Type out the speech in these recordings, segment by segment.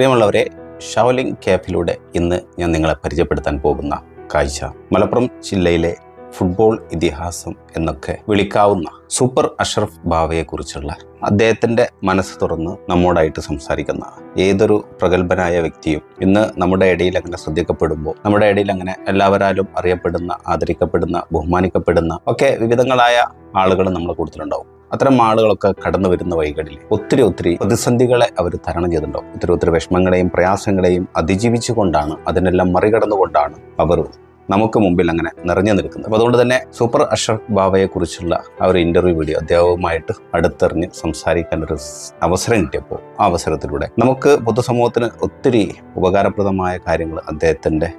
പ്രിയമുള്ളവരെ ഷൗലിംഗ് ക്യാഫിലൂടെ ഇന്ന് ഞാൻ നിങ്ങളെ പരിചയപ്പെടുത്താൻ പോകുന്ന കാഴ്ച. മലപ്പുറം ജില്ലയിലെ ഫുട്ബോൾ ഇതിഹാസം എന്നൊക്കെ വിളിക്കാവുന്ന സൂപ്പർ അഷ്റഫ് ബാവയെക്കുറിച്ചുള്ള അദ്ദേഹത്തിന്റെ മനസ്സ് തുറന്ന് നമ്മോടായിട്ട് സംസാരിക്കുന്ന ഏതൊരു പ്രഗത്ഭനായ വ്യക്തിയും ഇന്ന് നമ്മുടെ ഇടയിൽ അങ്ങനെ ശ്രദ്ധിക്കപ്പെടുമ്പോൾ നമ്മുടെ ഇടയിൽ അങ്ങനെ എല്ലാവരാലും അറിയപ്പെടുന്ന ആദരിക്കപ്പെടുന്ന ബഹുമാനിക്കപ്പെടുന്ന ഒക്കെ വിവിധങ്ങളായ ആളുകൾ നമ്മുടെ കൂട്ടത്തിലുണ്ടാവും. അത്തരം ആളുകളൊക്കെ കടന്നു വരുന്ന വഴികളിൽ ഒത്തിരി ഒത്തിരി പ്രതിസന്ധികളെ അവർ തരണം ചെയ്തിട്ടുണ്ടാവും. ഒത്തിരി ഒത്തിരി വിഷമങ്ങളെയും പ്രയാസങ്ങളെയും അതിജീവിച്ചുകൊണ്ടാണ് അതിനെല്ലാം മറികടന്നുകൊണ്ടാണ് അവർ നമുക്ക് മുമ്പിൽ അങ്ങനെ നിറഞ്ഞു നിൽക്കുന്നത്. അപ്പോൾ അതുകൊണ്ട് തന്നെ സൂപ്പർ അഷറഫ് ബാബയെക്കുറിച്ചുള്ള ആ ഒരു ഇന്റർവ്യൂ വീഡിയോ അദ്ദേഹവുമായിട്ട് അടുത്തെറിഞ്ഞ് സംസാരിക്കാൻ ഒരു അവസരം കിട്ടിയപ്പോൾ ആ അവസരത്തിലൂടെ നമുക്ക് പൊതുസമൂഹത്തിന് ഒത്തിരി ഉപകാരപ്രദമായ കാര്യങ്ങൾ അദ്ദേഹത്തിന്റെ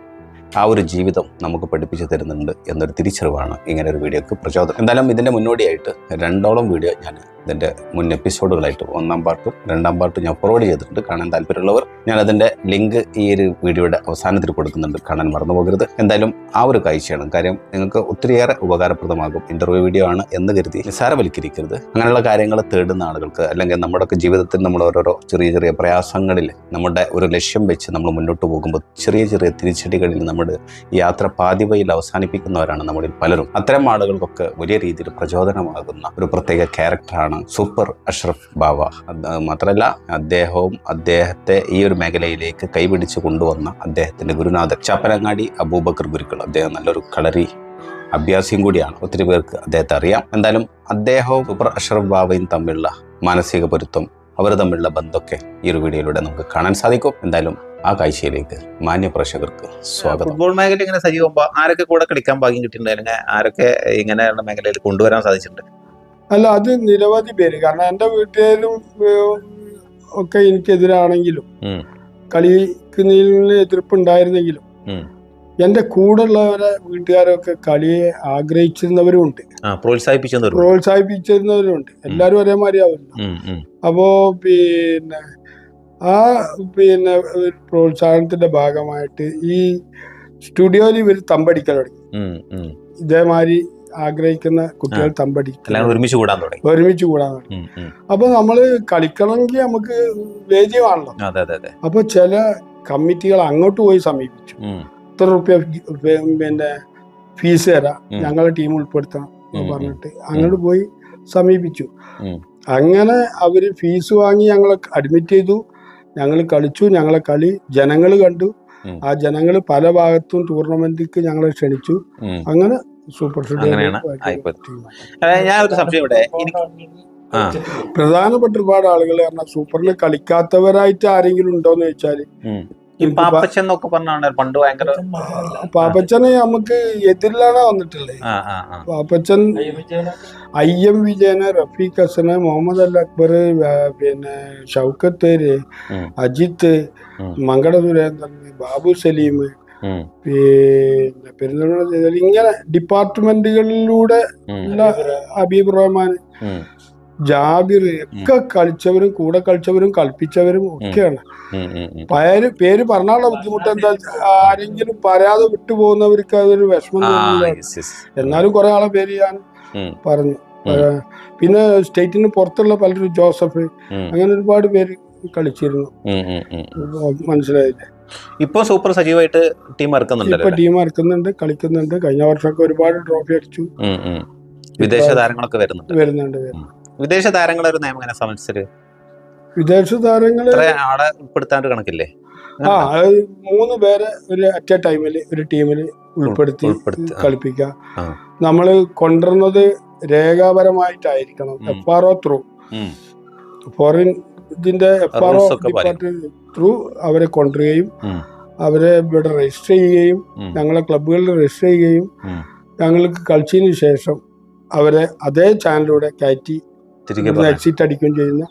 ആ ഒരു ജീവിതം നമുക്ക് പഠിപ്പിച്ചു തരുന്നുണ്ട് എന്നൊരു തിരിച്ചറിവാണ് ഇങ്ങനെ ഒരു വീഡിയോക്ക് പ്രചോദനം. എന്തായാലും ഇതിന്റെ മുന്നോടിയായിട്ട് രണ്ടോളം വീഡിയോ ഞാൻ ഇതിന്റെ മുൻ എപ്പിസോഡുകളായിട്ട് ഒന്നാം പാർട്ടും രണ്ടാം പാർട്ടും ഞാൻ ഫോർവേഡ് ചെയ്തിട്ടുണ്ട്. കാണാൻ താല്പര്യമുള്ളവർ ഞാൻ അതിന്റെ ലിങ്ക് ഈ ഒരു വീഡിയോയുടെ അവസാനത്തിൽ കൊടുക്കുന്നുണ്ട്. കാണാൻ മറന്നു പോകരുത് എന്തായാലും ആ ഒരു കാഴ്ചയാണ്. കാര്യം നിങ്ങൾക്ക് ഒത്തിരിയേറെ ഉപകാരപ്രദമാകും. ഇന്റർവ്യൂ വീഡിയോ ആണ് എന്ന് കരുതി നിസ്സാരവൽക്കരിക്കരുത്. അങ്ങനെയുള്ള കാര്യങ്ങൾ തേടുന്ന ആളുകൾക്ക് അല്ലെങ്കിൽ നമ്മുടെ നമ്മുടെയൊക്കെ ജീവിതത്തിൽ നമ്മൾ ഓരോരോ ചെറിയ ചെറിയ പ്രയാസങ്ങളിൽ നമ്മുടെ ഒരു ലക്ഷ്യം വെച്ച് നമ്മൾ മുന്നോട്ട് പോകുമ്പോൾ ചെറിയ ചെറിയ തിരിച്ചടികളിൽ നമ്മുടെ യാത്ര പാതിവയിൽ അവസാനിപ്പിക്കുന്നവരാണ് നമ്മളിൽ പലരും. അത്തരം ആളുകൾക്കൊക്കെ വലിയ രീതിയിൽ പ്രചോദനമാകുന്ന ഒരു പ്രത്യേക ക്യാരക്ടറാണ് സൂപ്പർ അഷ്റഫ് ബാവ. മാത്രമല്ല അദ്ദേഹവും അദ്ദേഹത്തെ ഈ ഒരു മേഖലയിലേക്ക് കൈപിടിച്ച് കൊണ്ടുവന്ന അദ്ദേഹത്തിന്റെ ഗുരുനാഥൻ. ചാപ്പനങ്ങാടി അബൂബക്കർ ഗുരുക്കൾ. അദ്ദേഹം നല്ലൊരു കളരി അഭ്യാസിയും കൂടിയാണ്. ഒത്തിരി പേർക്ക് അദ്ദേഹത്തെ അറിയാം. എന്തായാലും അദ്ദേഹവും സൂപ്പർ അഷ്റഫ് ബാവയും തമ്മിലുള്ള മാനസിക പൊരുത്തം അവർ തമ്മിലുള്ള ബന്ധമൊക്കെ ഈ ഒരു വീഡിയോയിലൂടെ നമുക്ക് കാണാൻ സാധിക്കും. എന്തായാലും ആ കാഴ്ചയിലേക്ക് മാന്യ പ്രേക്ഷകർക്ക് സ്വാഗതം. ഫുട്ബോൾ മേഖല ഇങ്ങനെ സജീവമാകുമ്പോൾ ആരൊക്കെ കൂടെ കളിക്കാൻ ഭാഗ്യം കിട്ടിയിട്ടുണ്ട്? അല്ലെങ്കിൽ ആരൊക്കെ ഇങ്ങനെയുള്ള മേഖലയിൽ കൊണ്ടുവരാൻ സാധിച്ചിട്ടുണ്ട്? അല്ല അത് നിരവധി പേര്. കാരണം എന്റെ വീട്ടുകാരും ഒക്കെ എനിക്കെതിരാണെങ്കിലും. കളിക്കുന്നതിന് എതിർപ്പുണ്ടായിരുന്നെങ്കിലും എന്റെ കൂടെയുള്ളവരെ വീട്ടുകാരൊക്കെ കളിയെ ആഗ്രഹിച്ചിരുന്നവരുമുണ്ട് ആ പ്രോത്സാഹിപ്പിച്ചിരുന്നവരും ഉണ്ട്. പ്രോത്സാഹിപ്പിച്ചിരുന്നവരുമുണ്ട് എല്ലാവരും ഒരേമാതിരി ആവില്ല. അപ്പോ പിന്നെ ആ പിന്നെ പ്രോത്സാഹനത്തിന്റെ ഭാഗമായിട്ട് ഈ സ്റ്റുഡിയോയിൽ ഇവർ തമ്പടിക്കാൻ തുടങ്ങി. ഇതേമാതിരി ആഗ്രഹിക്കുന്ന കുട്ടികൾ തമ്പടി ഒരുമിച്ച് കൂടാൻ തുടങ്ങി. ഒരുമിച്ച് കൂടാൻ തുടങ്ങി. അപ്പൊ നമ്മൾ കളിക്കണമെങ്കിൽ നമുക്ക് വേദ്യമാണല്ലോ അപ്പൊ ചില കമ്മിറ്റികൾ അങ്ങോട്ട് പോയി സമീപിച്ചു. ഇത്ര റുപ്യ പിന്നെ ഫീസ് തരാം. ഞങ്ങളെ ടീം ഉൾപ്പെടുത്തണം എന്ന്. പറഞ്ഞിട്ട് അങ്ങോട്ട് പോയി സമീപിച്ചു. അങ്ങനെ അവർ ഫീസ് വാങ്ങി ഞങ്ങളെ അഡ്മിറ്റ് ചെയ്തു. ഞങ്ങൾ കളിച്ചു ഞങ്ങളെ കളി ജനങ്ങൾ കണ്ടു. ആ ജനങ്ങൾ പല ഭാഗത്തും ടൂർണമെന്റിക്ക് ഞങ്ങളെ ക്ഷണിച്ചു. അങ്ങനെ സൂപ്പർ അങ്ങനെയാണ് ആയിപ്പോയത്. ഞാൻ ഒരു സംശയം ഇവിടെ. പ്രധാനപ്പെട്ട ഒരുപാട് ആളുകൾ കാരണം സൂപ്പറിൽ കളിക്കാത്തവരായിട്ട് ആരെങ്കിലും ഉണ്ടോന്ന് ചോദിച്ചാൽ പാപ്പച്ചൻ എന്നൊക്കെ പറഞ്ഞാണ് പണ്ട് ഭയങ്കര പാപ്പച്ചനെ നമുക്ക് എതിരിലാണ് വന്നിട്ടുള്ളത്. പാപ്പച്ചൻ ഐ എം വിജയന് റഫീഖ് ഹസന് മുഹമ്മദ് അൽ അക്ബർ പിന്നെ ഷൗക്കത്ത് അജിത്ത്. മങ്കട സുരേന്ദ്രൻ ബാബു സലീം പിന്നെ പെരുന്തൽമണ്ണ ചെയ്താൽ ഇങ്ങനെ ഡിപ്പാർട്ട്മെന്റുകളിലൂടെ ഉള്ള ഹബീബ് റഹ്മാൻ ജാബിർ ഒക്കെ കളിച്ചവരും കൂടെ കളിച്ചവരും കളിപ്പിച്ചവരും ഒക്കെയാണ്. പേര് പേര് പറഞ്ഞാലുള്ള ബുദ്ധിമുട്ട് എന്താ ആരെങ്കിലും പറയാതെ വിട്ടുപോകുന്നവർക്ക് അതൊരു വിഷമം. എന്നാലും കുറെ ആളെ പേര് ഞാൻ പറഞ്ഞു. പിന്നെ സ്റ്റേറ്റിന് പുറത്തുള്ള പലരും ജോസഫ് അങ്ങനെ ഒരുപാട് പേര് കളിച്ചിരുന്നു. മനസ്സിലായില്ലേ? ഇപ്പൊ സൂപ്പർ സജീവമായിട്ട് ടീം ഇപ്പൊ ഇപ്പോൾ ടീം ഇറക്കുന്നുണ്ട് കളിക്കുന്നുണ്ട്. കഴിഞ്ഞ വർഷമൊക്കെ ഒരുപാട് ട്രോഫി അടിച്ചു. വിദേശ താരങ്ങളൊക്കെ വരുന്നുണ്ട്. വരുന്നുണ്ട്. വിദേശ താരങ്ങളെ ഒരു നിയമം എങ്ങനെ സംബന്ധിച്ചത് വിദേശ താരങ്ങളെ ആളെ ഉൾപ്പെടുത്താൻ ഒരു കണക്കില്ലേ? ആ മൂന്ന് പേരെ ഒരു അറ്റ ടൈമിൽ ഒരു ടീമിൽ ഉൾപ്പെടുത്തി. കളിപ്പിക്കുക. നമ്മൾ നമ്മൾ കൊണ്ടുവരുന്നത് രേഖാപരമായിട്ടായിരിക്കണം. F R O through foreign ഇതിന്റെ എഫ് ആർ ഒ Rules ഒക്കെ പാലിക്കും. ത്രൂ അവരെ കൊണ്ടുവരികയും അവരെ ഇവിടെ രജിസ്റ്റർ ചെയ്യുകയും ഞങ്ങളെ ക്ലബുകളിൽ രജിസ്റ്റർ ചെയ്യുകയും. ഞങ്ങൾക്ക് കളിച്ചതിന് ശേഷം അവരെ അതേ ചാനലിലൂടെ കയറ്റി. എക്സിറ്റ് അടിക്കുകയും ചെയ്യുന്ന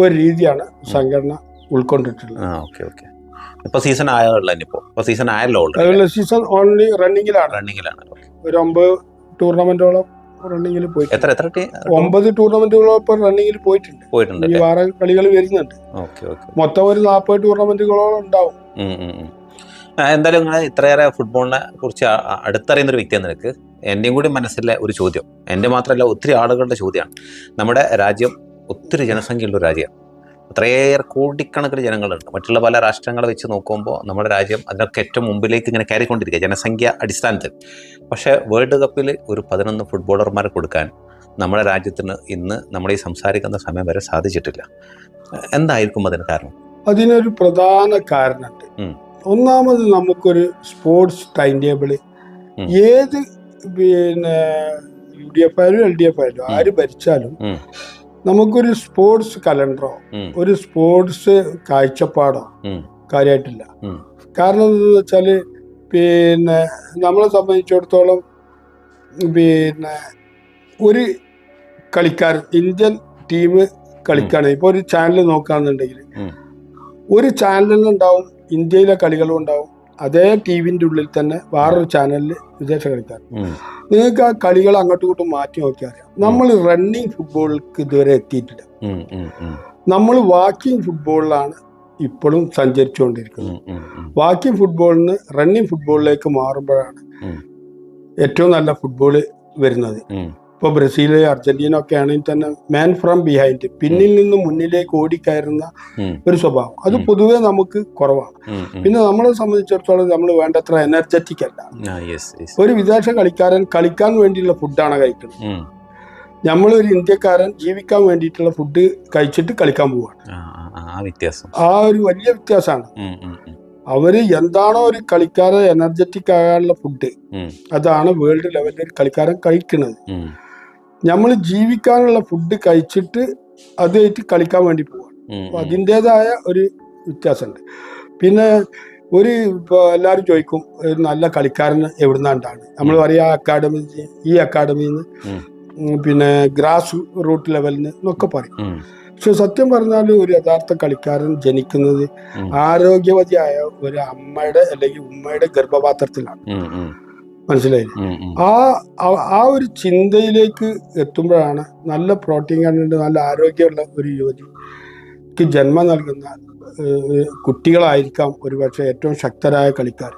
ഒരു രീതിയാണ് സംഘടന ഉൾക്കൊണ്ടിട്ടുള്ളത്. ഇപ്പൊ സീസൺ ഇനിയിപ്പോ സീസൺ ആയല്ലോ സീസൺ ഓൺലി റണ്ണിങ്ങിലാണ് റണ്ണിങ്ങിലാണ് ഒരു ഒമ്പത് ടൂർണമെന്റോളം റണ്ണിങ്ങിൽ പോയി എത്ര എത്ര ഒമ്പത് ടൂർണമെന്റുകളോളം ഇപ്പൊ റണ്ണിങ്ങിൽ പോയിട്ടുണ്ട്. പോയിട്ടുണ്ട് ഈ വേറെ കളികൾ വരുന്നുണ്ട്. മൊത്തം ഒരു നാൽപ്പത് ടൂർണമെന്റുകളോളം ഉണ്ടാവും. എന്തായാലും നിങ്ങൾ ഇത്രയേറെ ഫുട്ബോളിനെ കുറിച്ച് അടുത്തറിയുന്ന ഒരു വ്യക്തിയാണ് നിനക്ക്. എന്റെയും കൂടി മനസ്സിലെ ഒരു ചോദ്യം. എന്റെ മാത്രമല്ല ഒത്തിരി ആളുകളുടെ ചോദ്യമാണ്. നമ്മുടെ രാജ്യം ഒത്തിരി ജനസംഖ്യയുള്ള ഒരു രാജ്യമാണ്. അത്രയേറെ കോടിക്കണക്കിന് ജനങ്ങളുണ്ട്. മറ്റുള്ള പല രാഷ്ട്രങ്ങളെ വെച്ച് നോക്കുമ്പോൾ നമ്മുടെ രാജ്യം അതിനൊക്കെ ഏറ്റവും മുമ്പിലേക്ക് ഇങ്ങനെ കയറിക്കൊണ്ടിരിക്കുക ജനസംഖ്യ അടിസ്ഥാനത്തിൽ. പക്ഷേ വേൾഡ് കപ്പിൽ ഒരു പതിനൊന്ന് ഫുട്ബോളർമാരെ കൊടുക്കാൻ നമ്മുടെ രാജ്യത്തിന് ഇന്ന് നമ്മൾ ഈ സംസാരിക്കുന്ന സമയം വരെ സാധിച്ചിട്ടില്ല. എന്തായിരിക്കും അതിന് കാരണം? അതിനൊരു പ്രധാന കാരണമുണ്ട്. ഒന്നാമത് നമുക്കൊരു സ്പോർട്സ് ടൈം ടേബിൾ. ഏത് പിന്നെ യു ഡി എഫ് ആയാലും എൽ ഡി എഫ് ആയാലും ആര് ഭരിച്ചാലും. നമുക്കൊരു സ്പോർട്സ് കലണ്ടറോ ഒരു സ്പോർട്സ് കാഴ്ചപ്പാടോ. കാര്യമായിട്ടില്ല കാരണം എന്താണെന്ന് വെച്ചാൽ പിന്നെ നമ്മളെ സംബന്ധിച്ചിടത്തോളം പിന്നെ ഒരു കളിക്കാരൻ ഇന്ത്യൻ ടീം കളിക്കുകയാണ് ഇപ്പോൾ ഒരു ചാനൽ നോക്കുകയാണെന്നുണ്ടെങ്കിൽ ഒരു ഒരു ചാനലിലുണ്ടാവും ഇന്ത്യയിലെ കളികളും ഉണ്ടാവും. അതേ ടി വിന്റെ ഉള്ളിൽ തന്നെ വേറൊരു ചാനലിൽ വിദേശ കളിക്കാർ. നിങ്ങൾക്ക് ആ കളികൾ അങ്ങോട്ടും ഇങ്ങോട്ടും മാറ്റി നോക്കിയാൽ അറിയാം നമ്മൾ റണ്ണിങ് ഫുട്ബോളിലേക്ക് ഇതുവരെ എത്തിയിട്ടില്ല. നമ്മൾ വാക്കിംഗ് ഫുട്ബോളിലാണ് ഇപ്പോഴും സഞ്ചരിച്ചുകൊണ്ടിരിക്കുന്നത്. വാക്കിംഗ് ഫുട്ബോളിൽ നിന്ന് റണ്ണിങ് ഫുട്ബോളിലേക്ക് മാറുമ്പോഴാണ് ഏറ്റവും നല്ല ഫുട്ബോൾ വരുന്നത്. ഇപ്പോൾ ബ്രസീൽ അർജന്റീന ഒക്കെ ആണെങ്കിൽ തന്നെ മാൻ ഫ്രം ബിഹൈൻഡ് പിന്നിൽ നിന്ന് മുന്നിലേക്ക് ഓടിക്കയറുന്ന ഒരു സ്വഭാവം. അത് പൊതുവേ നമുക്ക് കുറവാണ്. പിന്നെ നമ്മളെ സംബന്ധിച്ചിടത്തോളം നമ്മൾ വേണ്ടത്ര എനർജറ്റിക് അല്ല. ഒരു വിദേശ കളിക്കാരൻ കളിക്കാൻ വേണ്ടിയുള്ള ഫുഡാണ് കഴിക്കുന്നത്. നമ്മളൊരു ഇന്ത്യക്കാരൻ ജീവിക്കാൻ വേണ്ടിയിട്ടുള്ള ഫുഡ് കഴിച്ചിട്ട് കളിക്കാൻ പോവാണ്. ആ, ഒരു വലിയ വ്യത്യാസമാണ്. അവർ എന്താണോ ഒരു കളിക്കാരൻ എനർജറ്റിക് ആകാനുള്ള ഫുഡ് അതാണ് വേൾഡ് ലെവലിൽ ഒരു കളിക്കാരൻ കഴിക്കുന്നത്. നമ്മൾ ജീവിക്കാനുള്ള ഫുഡ് കഴിച്ചിട്ട് അതായിട്ട് കളിക്കാൻ വേണ്ടി പോവാണ്. അപ്പൊ അതിന്റെതായ ഒരു വ്യത്യാസമുണ്ട്. പിന്നെ ഒരു എല്ലാവരും ചോദിക്കും ഒരു നല്ല കളിക്കാരൻ എവിടുന്നാണ്ടാണ്? നമ്മൾ പറയാ അക്കാഡമി ഈ അക്കാഡമിയിൽ നിന്ന് ഉം. ഉം, പിന്നെ ഗ്രാസ് റൂട്ട് ലെവലിൽ നിന്ന് എന്നൊക്കെ പറയും. പക്ഷെ സത്യം പറഞ്ഞാൽ ഒരു യഥാർത്ഥ കളിക്കാരൻ ജനിക്കുന്നത് ആരോഗ്യവതിയായ ഒരു അമ്മയുടെ അല്ലെങ്കിൽ ഉമ്മയുടെ ഗർഭപാത്രത്തിലാണ്. ഉം. ആ ആ- ഒരു ചിന്തയിലേക്ക് എത്തുമ്പോഴാണ് നല്ല പ്രോട്ടീൻ കണ്ടന്റ് നല്ല ആരോഗ്യമുള്ള ഒരു യുവതിക്ക് ജന്മം നൽകുന്ന കുട്ടികളായിരിക്കാം ഒരുപക്ഷെ ഏറ്റവും ശക്തരായ കളിക്കാർ.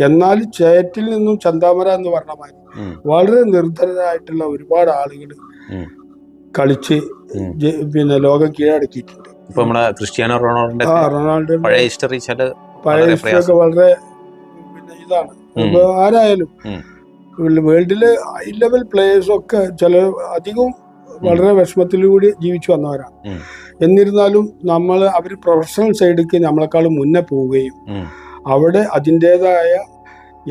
എന്നാൽ ചേറ്റിൽ നിന്നും ചന്താമര എന്ന് പറഞ്ഞ മാതിരി വളരെ നിർധനരായിട്ടുള്ള ഒരുപാട് ആളുകൾ. കളിച്ച് പിന്നെ ലോകം കീഴടക്കിയിട്ടുണ്ട്. ഇപ്പൊ നമ്മളെ ക്രിസ്ത്യാനോ റൊണാൾഡോ ആ റൊണാൾഡോ പഴയ ഹിസ്റ്ററി പഴയ വളരെ ഹിസ്റ്ററിയൊക്കെ വളരെ ഇതാണ്. ആരായാലും വേൾഡിൽ ഹൈ ലെവൽ പ്ലേയേഴ്സ് ഒക്കെ ചില അധികം വളരെ വിഷമത്തിലൂടെ ജീവിച്ചു വന്നവരാണ്. എന്നിരുന്നാലും നമ്മൾ അവർ പ്രൊഫഷണൽ സൈഡിലേക്ക് നമ്മളെക്കാൾ മുന്നേ പോവുകയും അവിടെ അതിന്റെതായ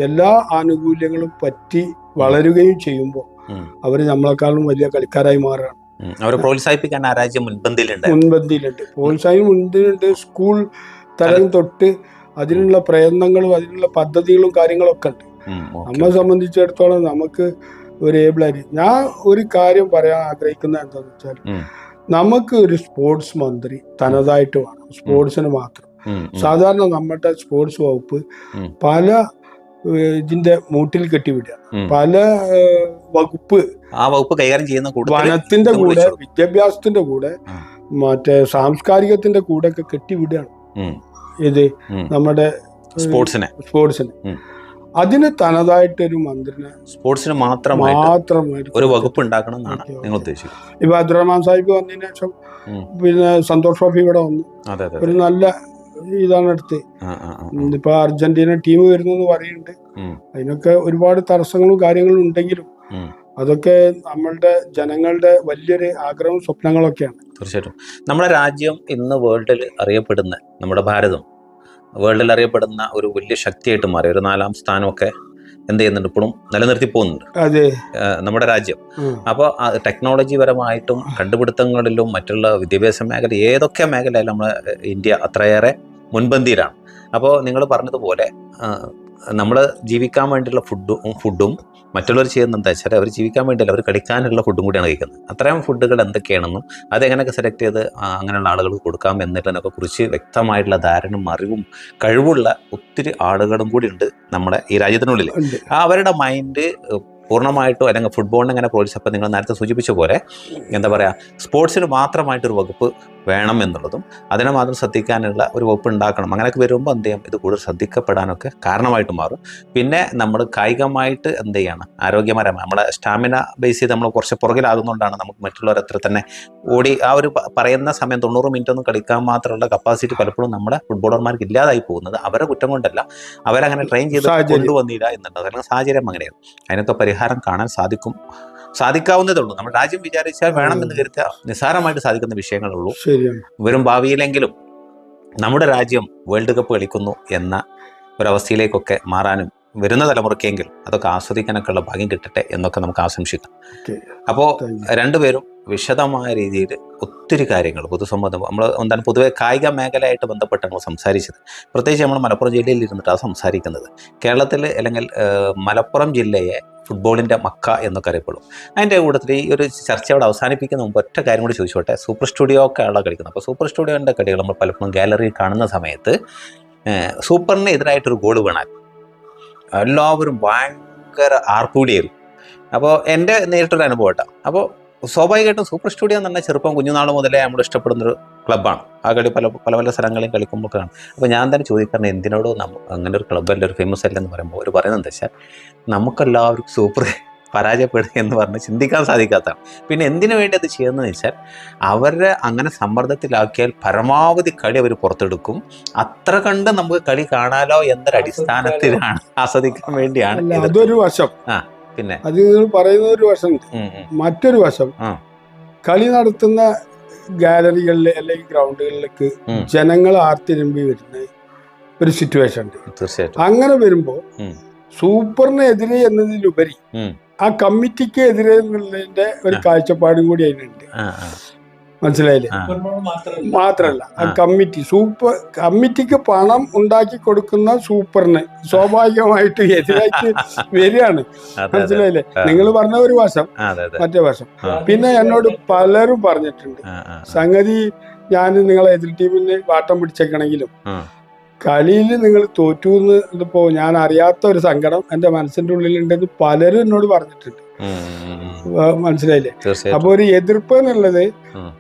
എല്ലാ ആനുകൂല്യങ്ങളും പറ്റി വളരുകയും ചെയ്യുമ്പോൾ അവർ നമ്മളെക്കാളും വലിയ കളിക്കാരായി മാറുകയാണ്. അവരെ പ്രോത്സാഹിപ്പിക്കാൻ ആ രാജ്യം മുൻപന്തിയിലുണ്ട്. മുൻപന്തിയിലുണ്ട്. പ്രോത്സാഹനം മുൻപന്തിയിലുണ്ട്. സ്കൂൾ തലം തൊട്ട് അതിനുള്ള പ്രയത്നങ്ങളും അതിനുള്ള പദ്ധതികളും കാര്യങ്ങളൊക്കെ ഉണ്ട്. നമ്മെ സംബന്ധിച്ചിടത്തോളം നമുക്ക് ഒരു ഏബിളായി ഞാൻ ഒരു കാര്യം പറയാൻ ആഗ്രഹിക്കുന്ന എന്താണെന്ന് വെച്ചാൽ നമുക്ക് ഒരു സ്പോർട്സ് മന്ത്രി തനതായിട്ട് വേണം സ്പോർട്സിന് മാത്രം. സാധാരണ നമ്മുടെ സ്പോർട്സ് വകുപ്പ്. പല ഇതിന്റെ മൂട്ടിൽ കെട്ടിവിടുക. പല വകുപ്പ് ആ വകുപ്പ് കൈകാര്യം ചെയ്യുന്ന വനത്തിന്റെ കൂടി. വിദ്യാഭ്യാസത്തിന്റെ കൂടെ മറ്റേ സാംസ്കാരികത്തിന്റെ കൂടെ ഒക്കെ കെട്ടിവിടുകയാണ്. ഇത് നമ്മുടെ സ്പോർട്സിനെ സ്പോർട്സിന്. അതിന് തനതായിട്ടൊരു മന്ത്രിനെ സ്പോർട്സിന് മാത്രമായിട്ട് മാത്രമായിട്ട് ഒരു വകുപ്പ് ഉണ്ടാക്കണം എന്നാണ് നിങ്ങൾ. ഉദ്ദേശിക്കുന്നത് ഇപ്പൊ അബ്ദുറഹ്മാൻ സാഹിബ് വന്നതിന് ശേഷം. പിന്നെ സന്തോഷ് ട്രോഫി ഇവിടെ വന്നു ഒരു നല്ല ഇതാണ് ആ. ഇപ്പൊ അർജന്റീന ടീം വരുന്നു പറയുന്നുണ്ട് അതിനൊക്കെ ഒരുപാട് തടസ്സങ്ങളും കാര്യങ്ങളും ഉണ്ടെങ്കിലും. അതൊക്കെ നമ്മളുടെ ജനങ്ങളുടെ വലിയൊരു ആഗ്രഹവും സ്വപ്നങ്ങളൊക്കെയാണ് തീർച്ചയായിട്ടും. നമ്മുടെ രാജ്യം ഇന്ന് വേൾഡിൽ അറിയപ്പെടുന്ന നമ്മുടെ ഭാരതം വേൾഡിൽ അറിയപ്പെടുന്ന ഒരു വലിയ ശക്തിയായിട്ട് മാറി. ഒരു നാലാം സ്ഥാനമൊക്കെ എന്ത് ചെയ്യുന്നുണ്ട്? ഇപ്പോഴും നിലനിർത്തി പോകുന്നുണ്ട്. അതെ. നമ്മുടെ രാജ്യം. അപ്പോൾ ടെക്നോളജി പരമായിട്ടും കണ്ടുപിടുത്തങ്ങളിലും മറ്റുള്ള വിദ്യാഭ്യാസ മേഖല ഏതൊക്കെ മേഖലയിലും നമ്മുടെ ഇന്ത്യ അത്രയേറെ മുൻപന്തിയിലാണ്. അപ്പോൾ നിങ്ങൾ പറഞ്ഞതുപോലെ നമ്മൾ ജീവിക്കാൻ വേണ്ടിയുള്ള ഫുഡും ഫുഡും മറ്റുള്ളവർ ചെയ്യുന്നത് എന്താ വെച്ചാൽ അവർ ജീവിക്കാൻ വേണ്ടിയല്ല അവർ കളിക്കാനുള്ള ഫുഡും കൂടിയാണ് കഴിക്കുന്നത്. അത്രയും ഫുഡുകൾ എന്തൊക്കെയാണെന്നും അതെങ്ങനെയൊക്കെ സെലക്ട് ചെയ്ത് അങ്ങനെയുള്ള ആളുകൾക്ക് കൊടുക്കാം എന്നിട്ടതിനൊക്കെ കുറിച്ച് വ്യക്തമായിട്ടുള്ള ധാരണയും അറിവും കഴിവുള്ള ഒത്തിരി ആളുകളും കൂടി ഉണ്ട് നമ്മുടെ ഈ രാജ്യത്തിനുള്ളിൽ. ആ അവരുടെ മൈൻഡ് പൂർണമായിട്ടും അല്ലെങ്കിൽ ഫുട്ബോളിനെ എങ്ങനെ പ്രോത്സാഹിപ്പം നിങ്ങൾ നേരത്തെ സൂചിപ്പിച്ച പോലെ എന്താ പറയുക സ്പോർട്സിന് മാത്രമായിട്ടൊരു വകുപ്പ് വേണം എന്നുള്ളതും അതിനെ മാത്രം ശ്രദ്ധിക്കാനുള്ള ഒരു വകുപ്പ് ഉണ്ടാക്കണം. അങ്ങനെയൊക്കെ വരുമ്പോൾ എന്ത് ചെയ്യും? ഇത് കൂടുതൽ ശ്രദ്ധിക്കപ്പെടാനൊക്കെ കാരണമായിട്ട് മാറും. പിന്നെ നമ്മൾ കായികമായിട്ട് എന്ത് ചെയ്യണം? ആരോഗ്യപരമായി നമ്മുടെ സ്റ്റാമിന ബേസ് ചെയ്ത് നമ്മൾ കുറച്ച് പുറകിലാകുന്നതുകൊണ്ടാണ് നമുക്ക് മറ്റുള്ളവർ അത്ര തന്നെ ഓടി ആ ഒരു പറയുന്ന സമയം തൊണ്ണൂറ് മിനിറ്റ് ഒന്നും കളിക്കാൻ മാത്രമുള്ള കപ്പാസിറ്റി പലപ്പോഴും നമ്മുടെ ഫുട്ബോളർമാർക്ക് ഇല്ലാതായി പോകുന്നത് അവരെ കുറ്റം കൊണ്ടല്ല. അവരങ്ങനെ ട്രെയിൻ ചെയ്ത്. കൊണ്ടുവന്നില്ല എന്നുള്ളത്. അല്ലെങ്കിൽ സാഹചര്യം അങ്ങനെയാണ്. അതിനൊക്കെ പരിഹാരം കാണാൻ സാധിക്കും. സാധിക്കാവുന്നതേ ഉള്ളൂ നമ്മൾ രാജ്യം വിചാരിച്ചാൽ വേണമെന്ന് കരുത്ത നിസ്സാരമായിട്ട് സാധിക്കുന്ന വിഷയങ്ങളുള്ളൂ. ശരിയാണ്. വരും ഭാവിയിലെങ്കിലും നമ്മുടെ രാജ്യം വേൾഡ് കപ്പ് കളിക്കുന്നു എന്ന ഒരവസ്ഥയിലേക്കൊക്കെ മാറാനും വരുന്ന തലമുറയ്ക്കെങ്കിലും അതൊക്കെ ആസ്വദിക്കാനൊക്കെ ഉള്ള ഭാഗ്യം കിട്ടട്ടെ എന്നൊക്കെ നമുക്ക് ആശംസിക്കാം. അപ്പോൾ രണ്ടുപേരും വിശദമായ രീതിയിൽ ഒത്തിരി കാര്യങ്ങൾ പൊതുസമ്മതം നമ്മൾ എന്താണ് പൊതുവെ കായിക മേഖലയായിട്ട് ബന്ധപ്പെട്ട് നമ്മൾ സംസാരിച്ചത്. പ്രത്യേകിച്ച് നമ്മൾ മലപ്പുറം ജില്ലയിൽ ഇരുന്നിട്ടാണ് സംസാരിക്കുന്നത്. കേരളത്തിൽ അല്ലെങ്കിൽ മലപ്പുറം ജില്ലയെ ഫുട്ബോളിന്റെ മക്ക എന്നൊക്കെ അറിയപ്പെടും. അതിന്റെ കൂട്ടത്തിൽ ഈ ഒരു ചർച്ച അവിടെ അവസാനിപ്പിക്കുന്ന മുമ്പ് ഒറ്റ കാര്യം കൂടി ചോദിച്ചോട്ടെ. സൂപ്പർ സ്റ്റുഡിയോ ഒക്കെ ആളാണ് കളിക്കുന്നത്. അപ്പോൾ സൂപ്പർ സ്റ്റുഡിയോന്റെ കളികൾ നമ്മൾ പലപ്പോഴും ഗാലറിയിൽ കാണുന്ന സമയത്ത് സൂപ്പറിന് എതിരായിട്ടൊരു ഗോൾ വീണാൽ എല്ലാവരും ഭയങ്കര ആർപ്പൂടിയായിരുന്നു അപ്പോൾ എന്റെ നേരിട്ടൊരു അനുഭവം കേട്ടോ. അപ്പോൾ സ്വാഭാവികമായിട്ടും സൂപ്പർ സ്റ്റുഡിയോ എന്ന് പറഞ്ഞാൽ ചെറുപ്പം കുഞ്ഞുനാൾ മുതലേ നമ്മൾ ഇഷ്ടപ്പെടുന്ന ഒരു ക്ലബ്ബാണ്. ആ കളി പല പല പല സ്ഥലങ്ങളിലും കളിക്കുമ്പോൾ കാണും അപ്പോൾ ഞാൻ തന്നെ ചോദിക്കുന്നത് എന്തിനോട് നമ്മ അങ്ങനെ ഒരു ക്ലബ്ബല്ല ഒരു ഫേമസ് അല്ല എന്ന് പറയുമ്പോൾ അവർ പറയുന്നത് എന്താ വെച്ചാൽ നമുക്കെല്ലാവർക്കും സൂപ്പർ പരാജയപ്പെടുക എന്ന് പറഞ്ഞ് ചിന്തിക്കാൻ സാധിക്കാത്തതാണ്. പിന്നെ എന്തിനു വേണ്ടി അത് ചെയ്യുന്നതെന്ന് വെച്ചാൽ അവരെ അങ്ങനെ സമ്മർദ്ദത്തിലാക്കിയാൽ പരമാവധി കളി അവർ പുറത്തെടുക്കും. അത്ര കണ്ട് നമുക്ക് കളി കാണാലോ എന്നൊരു അടിസ്ഥാനത്തിലാണ് ആസ്വദിക്കാൻ വേണ്ടിയാണ്. അതൊരു വശം. പിന്നെ? അത് നിങ്ങൾ പറയുന്ന ഒരു വശമുണ്ട്. ഉം, മറ്റൊരു വശം കളി നടത്തുന്ന ഗാലറികളിൽ അല്ലെങ്കിൽ ഗ്രൗണ്ടുകളിലേക്ക് ജനങ്ങൾ ആർത്തിരമ്പി വരുന്ന ഒരു സിറ്റുവേഷൻ ഉണ്ട്. തീർച്ചയായിട്ടും. അങ്ങനെ വരുമ്പോൾ. സൂപ്പറിനെതിരെ എന്നതിലുപരി ആ കമ്മിറ്റിക്ക് എതിരെ എന്നുള്ളതിന്റെ ഒരു. കാഴ്ചപ്പാടും കൂടി അതിനുണ്ട്. മനസ്സിലായില്ലേ. മാത്രല്ല. കമ്മിറ്റി സൂപ്പർ കമ്മിറ്റിക്ക് പണം ഉണ്ടാക്കി കൊടുക്കുന്ന സൂപ്പറിന് സ്വാഭാവികമായിട്ട് എതിരായിട്ട് വരികയാണ്. മനസ്സിലായില്ലേ? നിങ്ങൾ പറഞ്ഞ ഒരു വശം മറ്റേ വശം. പിന്നെ എന്നോട് പലരും പറഞ്ഞിട്ടുണ്ട്. സംഗതി ഞാൻ നിങ്ങളെ എതിർ ടീമിന് വാട്ടം പിടിച്ചേക്കണെങ്കിലും കളിയിൽ നിങ്ങൾ തോറ്റു എന്ന് ഞാൻ അറിയാത്ത ഒരു സങ്കടം എന്റെ മനസ്സിന്റെ ഉള്ളിലുണ്ടെന്ന് പലരും എന്നോട് പറഞ്ഞിട്ടുണ്ട്. മനസ്സിലായില്ലേ? അപ്പൊ ഒരു എതിർപ്പ് എന്നുള്ളത്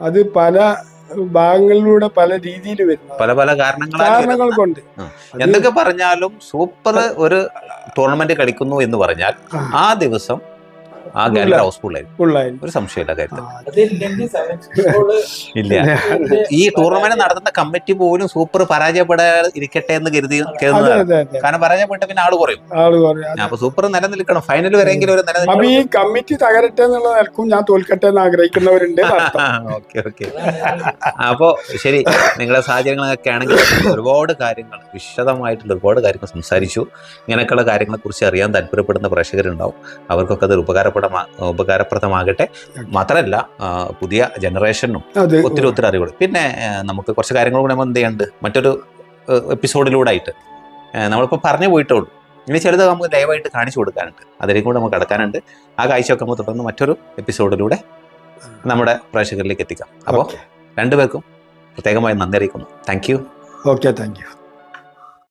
അത് പല ഭാഗങ്ങളിലൂടെ പല രീതിയിൽ വരുന്നു പല പല കാരണങ്ങൾ കാരണങ്ങൾ കൊണ്ട്. എന്തൊക്കെ പറഞ്ഞാലും സൂപ്പർ ഒരു ടൂർണമെന്റ് കളിക്കുന്നു എന്ന് പറഞ്ഞാൽ. ആ ദിവസം ആ ഗാലറി ഹൗസ്ഫുൾ ആയിരിക്കും. ഉള്ളായിരുന്നു ഒരു സംശയമില്ല കാര്യത്തിൽ. ഇല്ല. ഈ ടൂർണമെന്റ് നടത്തുന്ന കമ്മിറ്റി പോലും സൂപ്പർ പരാജയപ്പെടാതെ ഇരിക്കട്ടെ എന്ന് കരുതി കാരണം പരാജയപ്പെട്ട പിന്നെ ആൾ കുറയും. അപ്പൊ സൂപ്പർ നിലനിൽക്കണം. ഫൈനൽ വരെയെങ്കിലും ഒരു നിലനിൽക്കും നിലനിൽക്കണം ഈ കമ്മിറ്റി തകരട്ടെ എന്നുള്ള നിലക്കും ഞാൻ തോൽക്കട്ടെ എന്ന് ആഗ്രഹിക്കുന്നവരുണ്ട്. Okay okay. അപ്പോ ശരി നിങ്ങളുടെ സാഹചര്യങ്ങളൊക്കെ ആണെങ്കിൽ ഒരുപാട് കാര്യങ്ങൾ വിശദമായിട്ടുള്ള ഒരുപാട് കാര്യങ്ങൾ സംസാരിച്ചു. ഇങ്ങനെയൊക്കെയുള്ള കാര്യങ്ങളെ കുറിച്ച് അറിയാൻ താല്പര്യപ്പെടുന്ന പ്രേക്ഷകരുണ്ടാവും. അവർക്കൊക്കെ അത് ഉപകാരപ്പെടമാ ഉപകാരപ്രദമാകട്ടെ. മാത്രമല്ല പുതിയ ജനറേഷനും ഒത്തിരി ഒത്തിരി അറിവുകൾ പിന്നെ നമുക്ക് കുറച്ച് കാര്യങ്ങൾ കൂടെ നമ്മൾ എന്ത് ചെയ്യുന്നുണ്ട് മറ്റൊരു എപ്പിസോഡിലൂടെ ആയിട്ട് നമ്മളിപ്പോൾ പറഞ്ഞു പോയിട്ടേ ഉള്ളൂ ഇനി ചിലത് നമുക്ക് ദയവായിട്ട് കാണിച്ചു കൊടുക്കാനുണ്ട്. അതിലേക്കും കൂടെ നമുക്ക് കടക്കാനുണ്ട്. ആ കാഴ്ചയൊക്കെ നമുക്ക് തുടർന്ന് മറ്റൊരു എപ്പിസോഡിലൂടെ നമ്മുടെ പ്രേക്ഷകരിലേക്ക് എത്തിക്കാം. അപ്പോൾ രണ്ടുപേർക്കും പ്രത്യേകമായി നന്ദി അറിയിക്കുന്നു. Thank you okay thank you